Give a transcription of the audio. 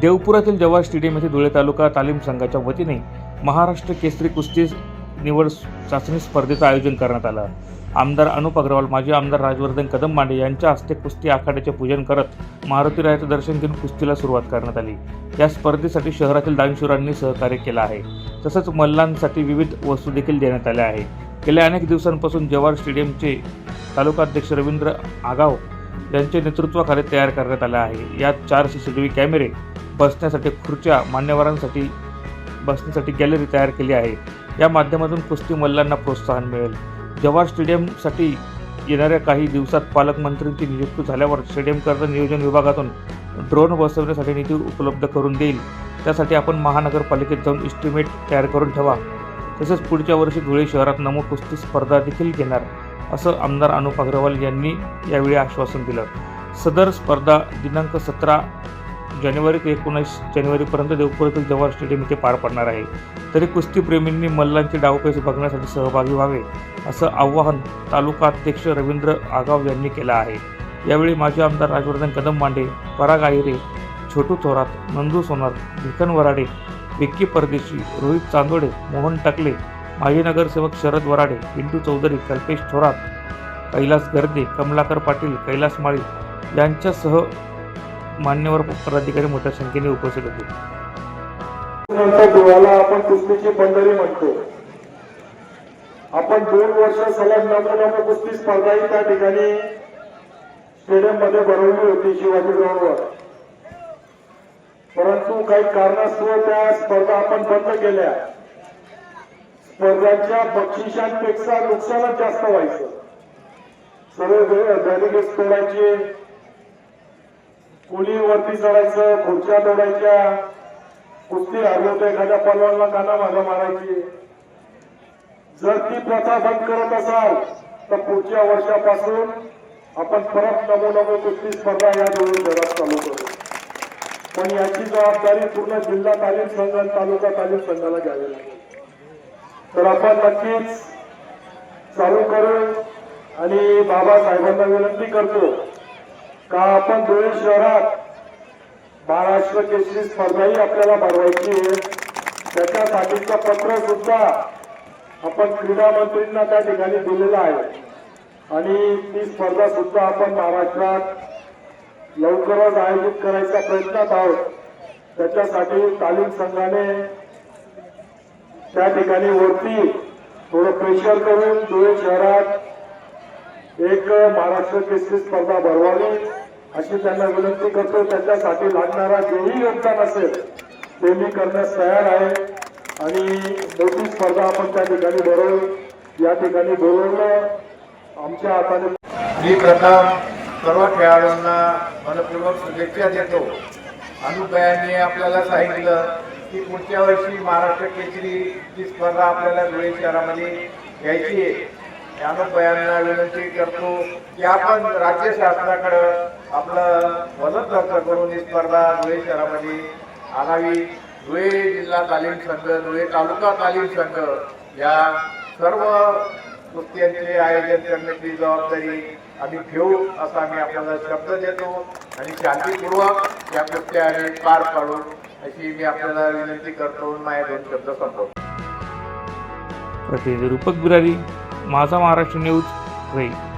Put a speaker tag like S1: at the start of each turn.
S1: देवपुरातील Jawahar stadium येथे धुळे तालुका तालीम संघाच्या वतीने महाराष्ट्र केसरी कुस्ती निवड चाचणी स्पर्धेचं आयोजन करण्यात आलं. आमदार अनुप अग्रवाल माजी आमदार राजवर्धन कदम मांडे यांच्या हस्ते कुस्ती आखाड्याचे पूजन करत मारुतीरायाचं दर्शन घेऊन कुस्तीला सुरुवात करण्यात आली. या स्पर्धेसाठी शहरातील दानशुरांनी सहकार्य केलं आहे. तसंच मल्लांसाठी विविध वस्तू देखील देण्यात आल्या आहे गेल्या अनेक दिवसांपासून जवाहर स्टेडियमचे तालुकाध्यक्ष रवींद्र आगाव यांचे नेतृत्वाखाली तयार करण्यात आलं आहे. यात चार सी सी टी व्ही कॅमेरे बसण्यासाठी खुर्च्या मान्यवरांसाठी बसण्यासाठी गॅलरी तयार केली आहे. या माध्यमातून कुस्ती मल्लांना प्रोत्साहन मिळेल. जवाहर स्टेडियमसाठी येणाऱ्या काही दिवसात पालकमंत्र्यांची नियुक्ती झाल्यावर स्टेडियमकरता नियोजन विभागातून ड्रोन बसवण्यासाठी निधी उपलब्ध करून देईल. त्यासाठी आपण महानगरपालिकेत जाऊन इस्टिमेट तयार करून ठेवा. तसेच पुढच्या वर्षी धुळे शहरात नमो कुस्ती स्पर्धा देखील घेणार असं आमदार अनुप अग्रवाल यांनी यावेळी आश्वासन दिलं. सदर स्पर्धा दिनांक सतरा जानेवारी ते एकोणीस जानेवारीपर्यंत देवपुरातील जवाहर स्टेडियम इथे पार पडणार आहे. तरी कुस्तीप्रेमींनी मल्लांचे डावपेच बघण्यासाठी सहभागी व्हावे असं आवाहन तालुकाध्यक्ष रवींद्र आगाव यांनी केलं आहे. यावेळी माजी आमदार राजवर्धन कदम मांडे पराग आहिरे छोटू थोरात नंदू सोनार भिकन वराडे विक्की परदेशी रोहित चांदोडे मोहन टकले माजी नगरसेवक शरद वराडे पिंटू चौधरी कल्पेश थोरात कैलास गर्दे कमलाकर पाटील कैलास माळी यांच्यासह मान्यवर पदाधिकारी मोठ्या संख्येने उपस्थित होते.
S2: नंतर आपण कुस्तीची बंदरी म्हणतो. आपण दोन वर्ष सलग नमो नमो कुस्ती स्पर्धाही त्या ठिकाणी स्टेडियममध्ये भरवली होती शिवाजी ग्राउंडवर परंतु काही कारणास्तव त्या स्पर्धा आपण बंद केल्या. स्पर्धांच्या बक्षिसांपेक्षा नुकसानच जास्त व्हायचं. सर्व बॅरिगेट्स तोडायचे कोणी वरती चढायचं खुर्च्या तोडायच्या कुस्ती हरवतो एखाद्या पलवानला काना मागा मारायची. जर ती प्रथा बंद करत असाल तर पुढच्या वर्षापासून आपण परत नमो नमो कुस्ती स्पर्धा या दोन शहरात चालू करू. पण याची जबाबदारी पूर्ण जिल्हा तालीम संघ आणि तालुका तालीम संघाला घ्यावी लागेल. तर आपण नक्कीच चालू करू आणि बाबासाहेबांना विनंती करतो का आपण धुळे शहरात महाराष्ट्र केसरी स्पर्धाही आपल्याला भरवायची आहे. त्याच्यासाठीचं पत्र सुद्धा आपण क्रीडा मंत्रींना त्या ठिकाणी दिलेलं आहे. आणि ती स्पर्धा सुद्धा आपण महाराष्ट्रात लवकरच आयोजित करायचा प्रयत्नात आहोत. त्याच्यासाठी तालीम संघाने त्या ठिकाणी वरती थोडं प्रेशर करून धुळे शहरात एक महाराष्ट्र केसरी स्पर्धा भरवावी अशी त्यांना विनंती करतो. त्याच्यासाठी लागणारा जेही योगदान असेल ते मी करण्यास तयार आहे. आणि मोठी स्पर्धा आपण त्या ठिकाणी भरवू. या ठिकाणी बोलवलं. आमच्या हाताने
S3: मी प्रथम सर्व खेळाडूंना मनपूर्वक शुभेच्छा देतो. अनुपयांनी आपल्याला सांगितलं की पुढच्या वर्षी महाराष्ट्र केसरी ही स्पर्धा आपल्याला धुळे शहरामध्ये घ्यायची आहे. अनुपयांना विनंती करतो. की आपण राज्य शासनाकडं आपलं वजन खर्च करून ही स्पर्धा धुळे शहरामध्ये आणावी. धुळे जिल्हा तालीम संघ धुळे तालुका तालीम संघ या सर्व कुस्त्यांचे आयोजन करण्याची जबाबदारी आम्ही घेऊ असा आम्ही आपल्याला शब्द देतो. आणि शांतीपूर्वक या कुस्त्या पार पाडू अशी मी आपल्याला विनंती करतो. माझ्या दोन शब्द संपवतो.
S1: प्रतिनिधी रूपक बुरारी. माझा महाराष्ट्र न्यूज रेल